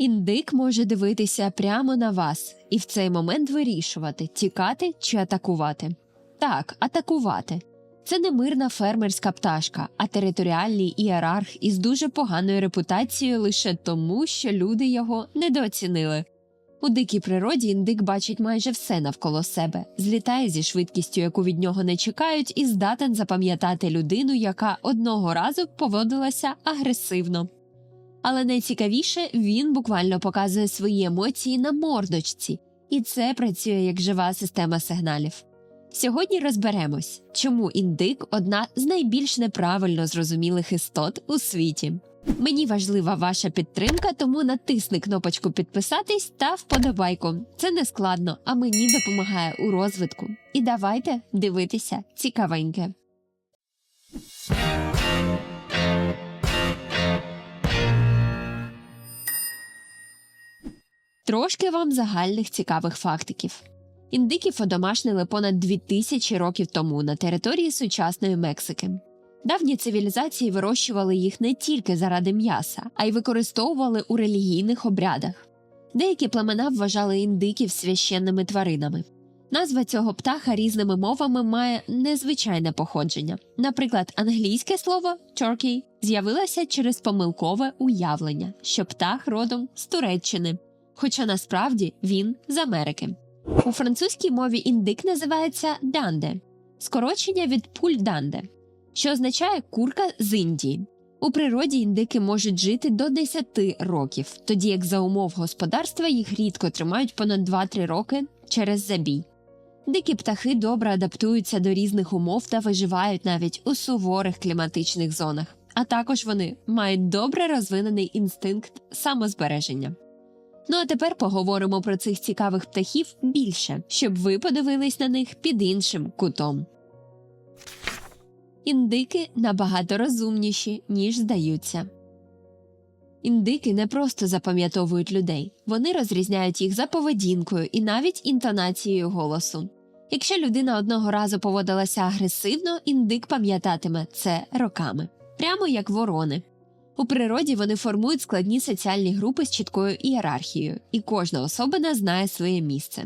Індик може дивитися прямо на вас і в цей момент вирішувати, тікати чи атакувати. Так, атакувати. Це не мирна фермерська пташка, а територіальний ієрарх із дуже поганою репутацією лише тому, що люди його недооцінили. У дикій природі індик бачить майже все навколо себе, злітає зі швидкістю, яку від нього не чекають, і здатен запам'ятати людину, яка одного разу поводилася агресивно. Але найцікавіше він буквально показує свої емоції на мордочці, і це працює як жива система сигналів. Сьогодні розберемось, чому індик одна з найбільш неправильно зрозумілих істот у світі. Мені важлива ваша підтримка, тому натисни кнопочку підписатись та вподобайку. Це не складно, а мені допомагає у розвитку. І давайте дивитися цікавеньке. Трошки вам загальних цікавих фактиків. Індиків одомашнили понад 2000 років тому на території сучасної Мексики. Давні цивілізації вирощували їх не тільки заради м'яса, а й використовували у релігійних обрядах. Деякі племена вважали індиків священними тваринами. Назва цього птаха різними мовами має незвичайне походження. Наприклад, англійське слово «turkey» з'явилося через помилкове уявлення, що птах родом з Туреччини, хоча насправді він з Америки. У французькій мові індик називається данде, скорочення від пуль данде, що означає курка з Індії. У природі індики можуть жити до 10 років, тоді як за умов господарства їх рідко тримають понад 2-3 роки через забій. Дикі птахи добре адаптуються до різних умов та виживають навіть у суворих кліматичних зонах, а також вони мають добре розвинений інстинкт самозбереження. Ну а тепер поговоримо про цих цікавих птахів більше, щоб ви подивились на них під іншим кутом. Індики набагато розумніші, ніж здаються. Індики не просто запам'ятовують людей, вони розрізняють їх за поведінкою і навіть інтонацією голосу. Якщо людина одного разу поводилася агресивно, індик пам'ятатиме це роками, прямо як ворони. У природі вони формують складні соціальні групи з чіткою ієрархією, і кожна особина знає своє місце.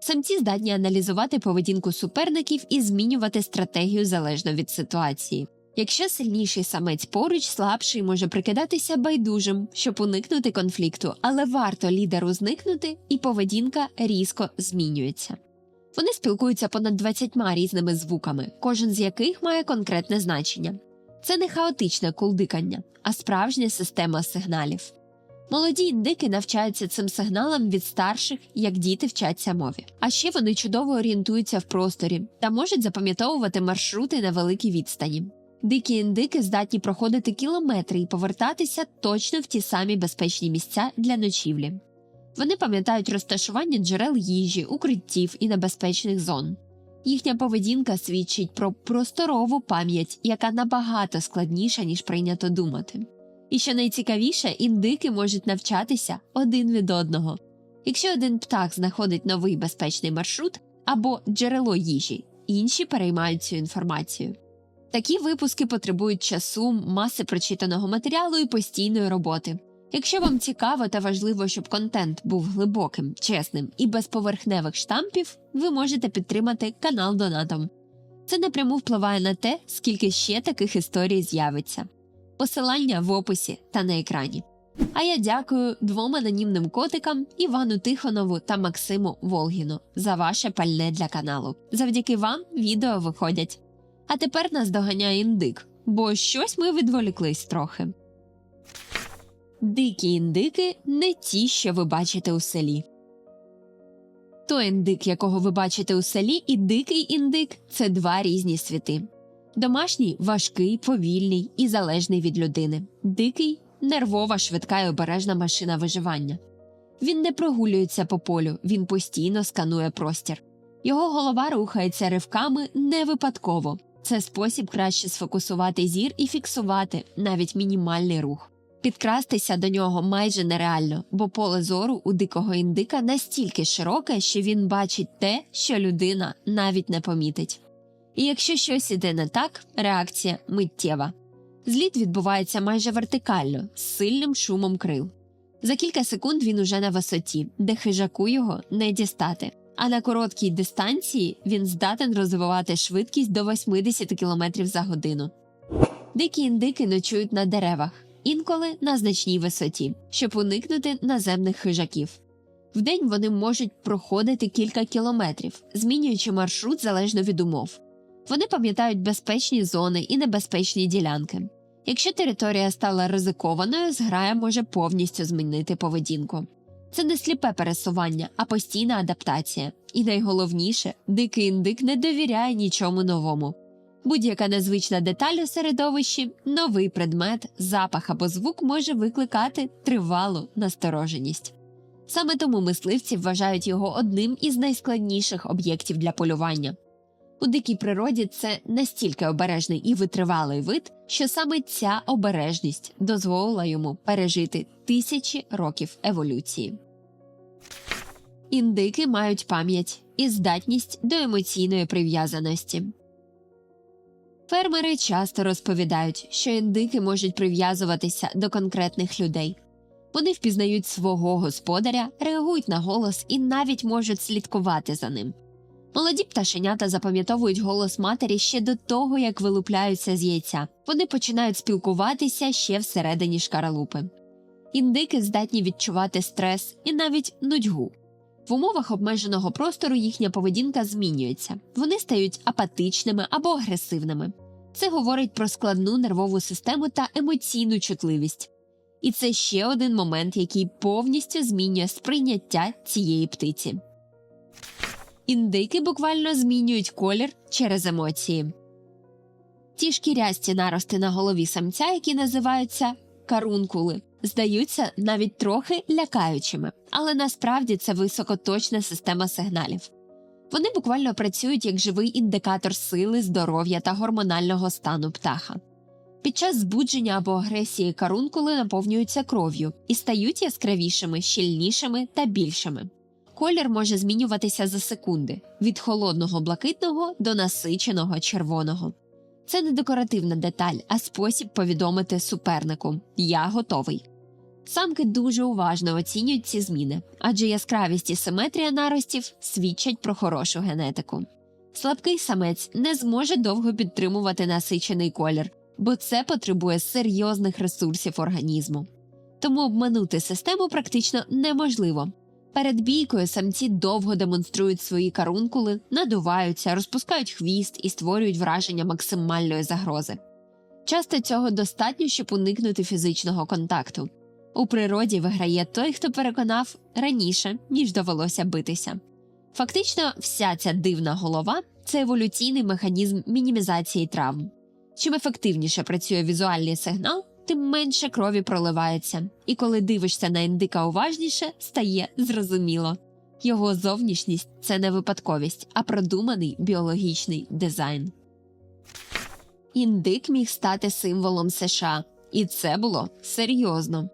Самці здатні аналізувати поведінку суперників і змінювати стратегію залежно від ситуації. Якщо сильніший самець поруч, слабший може прикидатися байдужим, щоб уникнути конфлікту, але варто лідеру зникнути, і поведінка різко змінюється. Вони спілкуються понад 20 різними звуками, кожен з яких має конкретне значення. Це не хаотичне кулдикання, а справжня система сигналів. Молоді індики навчаються цим сигналам від старших, як діти вчаться мові. А ще вони чудово орієнтуються в просторі та можуть запам'ятовувати маршрути на великій відстані. Дикі індики здатні проходити кілометри і повертатися точно в ті самі безпечні місця для ночівлі. Вони пам'ятають розташування джерел їжі, укриттів і небезпечних зон. Їхня поведінка свідчить про просторову пам'ять, яка набагато складніша, ніж прийнято думати. І що найцікавіше, індики можуть навчатися один від одного. Якщо один птах знаходить новий безпечний маршрут або джерело їжі, інші переймають цю інформацію. Такі випуски потребують часу, маси прочитаного матеріалу і постійної роботи. Якщо вам цікаво та важливо, щоб контент був глибоким, чесним і без поверхневих штампів, ви можете підтримати канал Донатом. Це напряму впливає на те, скільки ще таких історій з'явиться. Посилання в описі та на екрані. А я дякую двом анонімним котикам Івану Тихонову та Максиму Волгіну за ваше пальне для каналу. Завдяки вам відео виходять. А тепер нас доганяє індик, бо щось ми відволіклись трохи. Дикі індики не ті, що ви бачите у селі. Той індик, якого ви бачите у селі, і дикий індик це два різні світи. Домашній важкий, повільний і залежний від людини. Дикий нервова, швидка і обережна машина виживання. Він не прогулюється по полю, він постійно сканує простір. Його голова рухається ривками не випадково. Це спосіб краще сфокусувати зір і фіксувати навіть мінімальний рух. Підкрастися до нього майже нереально, бо поле зору у дикого індика настільки широке, що він бачить те, що людина навіть не помітить. І якщо щось іде не так, реакція миттєва. Зліт відбувається майже вертикально, з сильним шумом крил. За кілька секунд він уже на висоті, де хижаку його не дістати. А на короткій дистанції він здатен розвивати швидкість до 80 км за годину. Дикі індики ночують на деревах, інколи на значній висоті, щоб уникнути наземних хижаків. Вдень вони можуть проходити кілька кілометрів, змінюючи маршрут залежно від умов. Вони пам'ятають безпечні зони і небезпечні ділянки. Якщо територія стала ризикованою, зграя може повністю змінити поведінку. Це не сліпе пересування, а постійна адаптація. І найголовніше, дикий індик не довіряє нічому новому. Будь-яка незвична деталь у середовищі, новий предмет, запах або звук може викликати тривалу настороженість. Саме тому мисливці вважають його одним із найскладніших об'єктів для полювання. У дикій природі це настільки обережний і витривалий вид, що саме ця обережність дозволила йому пережити тисячі років еволюції. Індики мають пам'ять і здатність до емоційної прив'язаності. Фермери часто розповідають, що індики можуть прив'язуватися до конкретних людей. Вони впізнають свого господаря, реагують на голос і навіть можуть слідкувати за ним. Молоді пташенята запам'ятовують голос матері ще до того, як вилупляються з яйця. Вони починають спілкуватися ще всередині шкаралупи. Індики здатні відчувати стрес і навіть нудьгу. В умовах обмеженого простору їхня поведінка змінюється, вони стають апатичними або агресивними. Це говорить про складну нервову систему та емоційну чутливість. І це ще один момент, який повністю змінює сприйняття цієї птиці. Індики буквально змінюють колір через емоції. Ті шкірясті нарости на голові самця, які називаються карункули, здаються навіть трохи лякаючими, але насправді це високоточна система сигналів. Вони буквально працюють як живий індикатор сили, здоров'я та гормонального стану птаха. Під час збудження або агресії карункули наповнюються кров'ю і стають яскравішими, щільнішими та більшими. Колір може змінюватися за секунди від холодного блакитного до насиченого червоного. Це не декоративна деталь, а спосіб повідомити супернику Я готовий. Самки дуже уважно оцінюють ці зміни, адже яскравість і симетрія наростів свідчать про хорошу генетику. Слабкий самець не зможе довго підтримувати насичений колір, бо це потребує серйозних ресурсів організму. Тому обманути систему практично неможливо. Перед бійкою самці довго демонструють свої карункули, надуваються, розпускають хвіст і створюють враження максимальної загрози. Часто цього достатньо, щоб уникнути фізичного контакту. У природі виграє той, хто переконав раніше, ніж довелося битися. Фактично, вся ця дивна голова це еволюційний механізм мінімізації травм. Чим ефективніше працює візуальний сигнал, тим менше крові проливається, і коли дивишся на індика уважніше, стає зрозуміло. Його зовнішність це не випадковість, а продуманий біологічний дизайн. Індик міг стати символом США, і це було серйозно.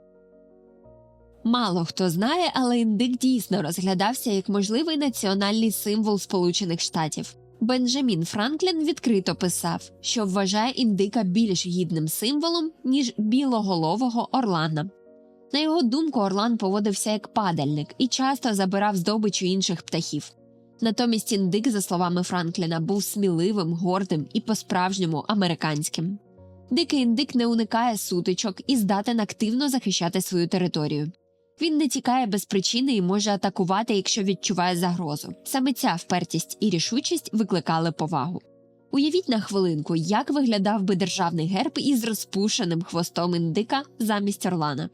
Мало хто знає, але індик дійсно розглядався як можливий національний символ Сполучених Штатів. Бенджамін Франклін відкрито писав, що вважає індика більш гідним символом, ніж білоголового орлана. На його думку, орлан поводився як падальник і часто забирав здобичу інших птахів. Натомість індик, за словами Франкліна, був сміливим, гордим і по-справжньому американським. Дикий індик не уникає сутичок і здатен активно захищати свою територію. Він не тікає без причини і може атакувати, якщо відчуває загрозу. Саме ця впертість і рішучість викликали повагу. Уявіть на хвилинку, як виглядав би державний герб із розпушеним хвостом індика замість орлана.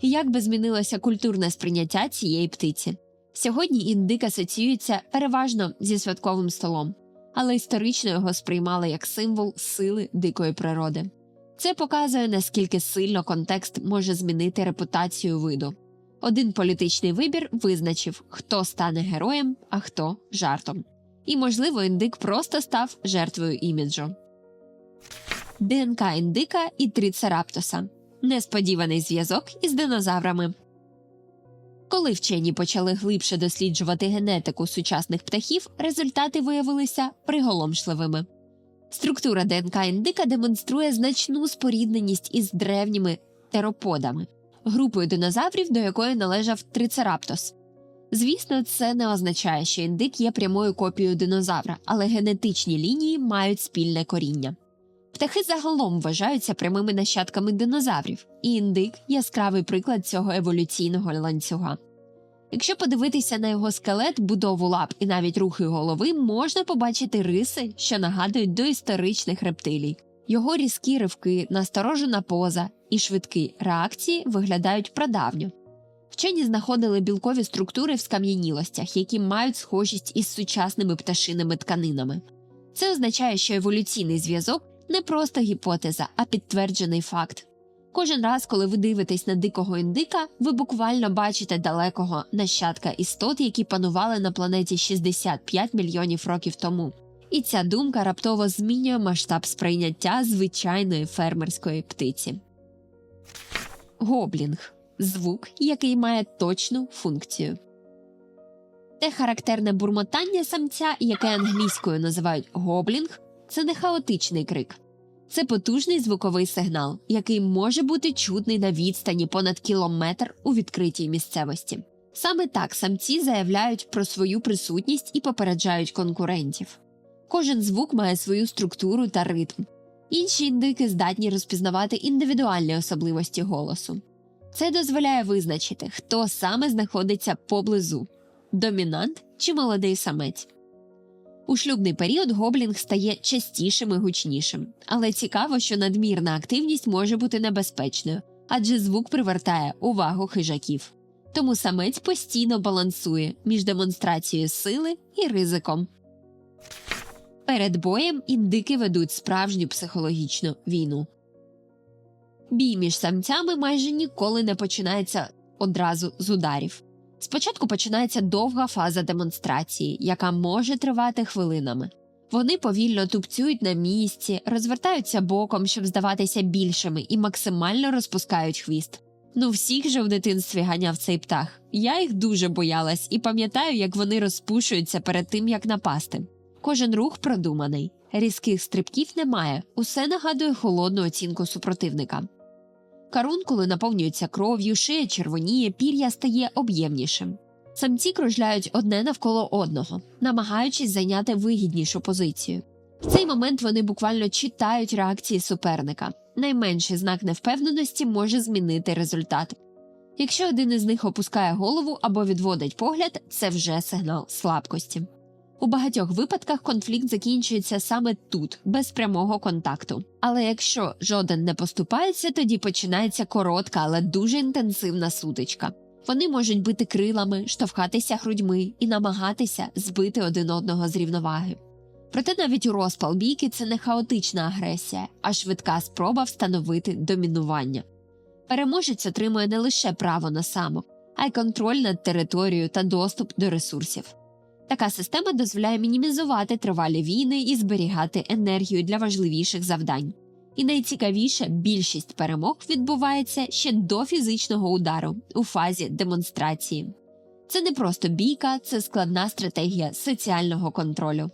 І як би змінилося культурне сприйняття цієї птиці. Сьогодні індик асоціюється переважно зі святковим столом, але історично його сприймали як символ сили дикої природи. Це показує, наскільки сильно контекст може змінити репутацію виду. Один політичний вибір визначив, хто стане героєм, а хто жартом. І, можливо, індик просто став жертвою іміджу. ДНК індика і трицераптоса несподіваний зв'язок із динозаврами. Коли вчені почали глибше досліджувати генетику сучасних птахів, результати виявилися приголомшливими. Структура ДНК індика демонструє значну спорідненість із древніми тероподами. Групою динозаврів, до якої належав трицераптос. Звісно, це не означає, що індик є прямою копією динозавра, але генетичні лінії мають спільне коріння. Птахи загалом вважаються прямими нащадками динозаврів, і індик яскравий приклад цього еволюційного ланцюга. Якщо подивитися на його скелет, будову лап і навіть рухи голови, можна побачити риси, що нагадують доісторичних рептилій. Його різкі ривки, насторожена поза і швидкі реакції виглядають прадавньо. Вчені знаходили білкові структури в скам'янілостях, які мають схожість із сучасними пташиними тканинами. Це означає, що еволюційний зв'язок не просто гіпотеза, а підтверджений факт. Кожен раз, коли ви дивитесь на дикого індика, ви буквально бачите далекого нащадка істот, які панували на планеті 65 мільйонів років тому. І ця думка раптово змінює масштаб сприйняття звичайної фермерської птиці. Гоблінг звук, який має точну функцію. Те характерне бурмотання самця, яке англійською називають гоблінг, це не хаотичний крик. Це потужний звуковий сигнал, який може бути чутний на відстані понад кілометр у відкритій місцевості. Саме так самці заявляють про свою присутність і попереджають конкурентів. Кожен звук має свою структуру та ритм. Інші індики здатні розпізнавати індивідуальні особливості голосу. Це дозволяє визначити, хто саме знаходиться поблизу домінант чи молодий самець. У шлюбний період гоблінг стає частішим і гучнішим, але цікаво, що надмірна активність може бути небезпечною, адже звук привертає увагу хижаків. Тому самець постійно балансує між демонстрацією сили і ризиком. Перед боєм індики ведуть справжню психологічну війну. Бій між самцями майже ніколи не починається одразу з ударів. Спочатку починається довга фаза демонстрації, яка може тривати хвилинами. Вони повільно тупцюють на місці, розвертаються боком, щоб здаватися більшими, і максимально розпускають хвіст. Ну, всіх же в дитинстві ганяв цей птах. Я їх дуже боялась і пам'ятаю, як вони розпушуються перед тим, як напасти. Кожен рух продуманий, різких стрибків немає, усе нагадує холодну оцінку супротивника. Карун, коли наповнюється кров'ю, шия червоніє, пір'я стає об'ємнішим. Самці кружляють одне навколо одного, намагаючись зайняти вигіднішу позицію. В цей момент вони буквально читають реакції суперника. Найменший знак невпевненості може змінити результат. Якщо один із них опускає голову або відводить погляд, це вже сигнал слабкості. У багатьох випадках конфлікт закінчується саме тут, без прямого контакту. Але якщо жоден не поступається, тоді починається коротка, але дуже інтенсивна сутичка. Вони можуть бити крилами, штовхатися грудьми і намагатися збити один одного з рівноваги. Проте навіть у розпал бійки це не хаотична агресія, а швидка спроба встановити домінування. Переможець отримує не лише право на самок, а й контроль над територією та доступ до ресурсів. Така система дозволяє мінімізувати тривалі війни і зберігати енергію для важливіших завдань. І найцікавіше, більшість перемог відбувається ще до фізичного удару у фазі демонстрації. Це не просто бійка, це складна стратегія соціального контролю.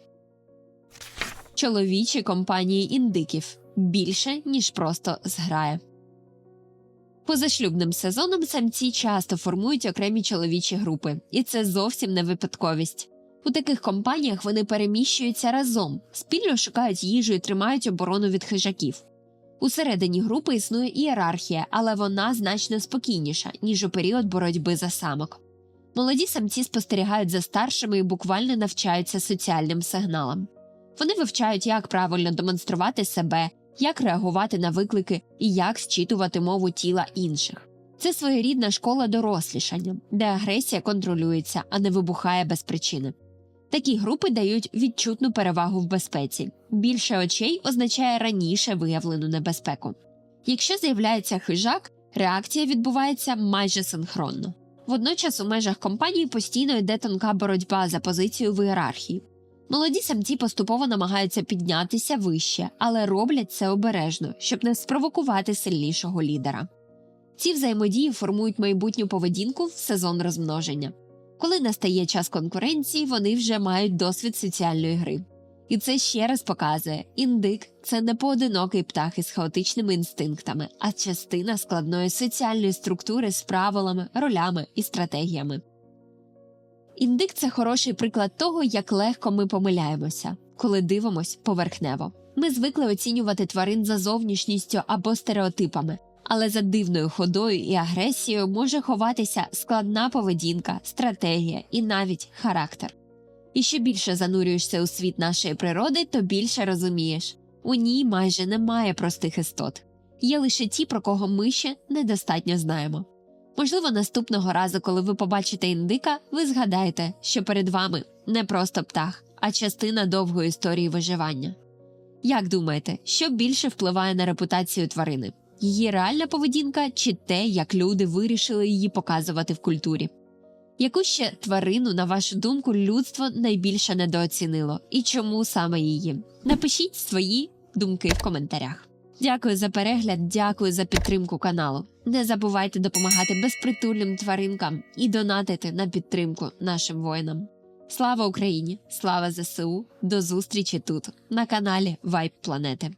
Чоловічі компанії індиків більше, ніж просто зграя. Позашлюбним сезоном самці часто формують окремі чоловічі групи, і це зовсім не випадковість. У таких компаніях вони переміщуються разом, спільно шукають їжу і тримають оборону від хижаків. Усередині групи існує ієрархія, але вона значно спокійніша, ніж у період боротьби за самок. Молоді самці спостерігають за старшими і буквально навчаються соціальним сигналам. Вони вивчають, як правильно демонструвати себе, як реагувати на виклики і як зчитувати мову тіла інших. Це своєрідна школа дорослішання, де агресія контролюється, а не вибухає без причини. Такі групи дають відчутну перевагу в безпеці. Більше очей означає раніше виявлену небезпеку. Якщо з'являється хижак, реакція відбувається майже синхронно. Водночас у межах компанії постійно йде тонка боротьба за позицію в ієрархії. Молоді самці поступово намагаються піднятися вище, але роблять це обережно, щоб не спровокувати сильнішого лідера. Ці взаємодії формують майбутню поведінку в сезон розмноження. Коли настає час конкуренції, вони вже мають досвід соціальної гри. І це ще раз показує, індик це не поодинокий птах із хаотичними інстинктами, а частина складної соціальної структури з правилами, ролями і стратегіями. Індик це хороший приклад того, як легко ми помиляємося, коли дивимось поверхнево. Ми звикли оцінювати тварин за зовнішністю або стереотипами, але за дивною ходою і агресією може ховатися складна поведінка, стратегія і навіть характер. І що більше занурюєшся у світ нашої природи, то більше розумієш у ній майже немає простих істот. Є лише ті, про кого ми ще недостатньо знаємо. Можливо, наступного разу, коли ви побачите індика, ви згадаєте, що перед вами не просто птах, а частина довгої історії виживання. Як думаєте, що більше впливає на репутацію тварини? Її реальна поведінка чи те, як люди вирішили її показувати в культурі? Яку ще тварину, на вашу думку, людство найбільше недооцінило і чому саме її? Напишіть свої думки в коментарях. Дякую за перегляд, дякую за підтримку каналу. Не забувайте допомагати безпритульним тваринкам і донатити на підтримку нашим воїнам. Слава Україні! Слава ЗСУ! До зустрічі тут на каналі Вайб Планети.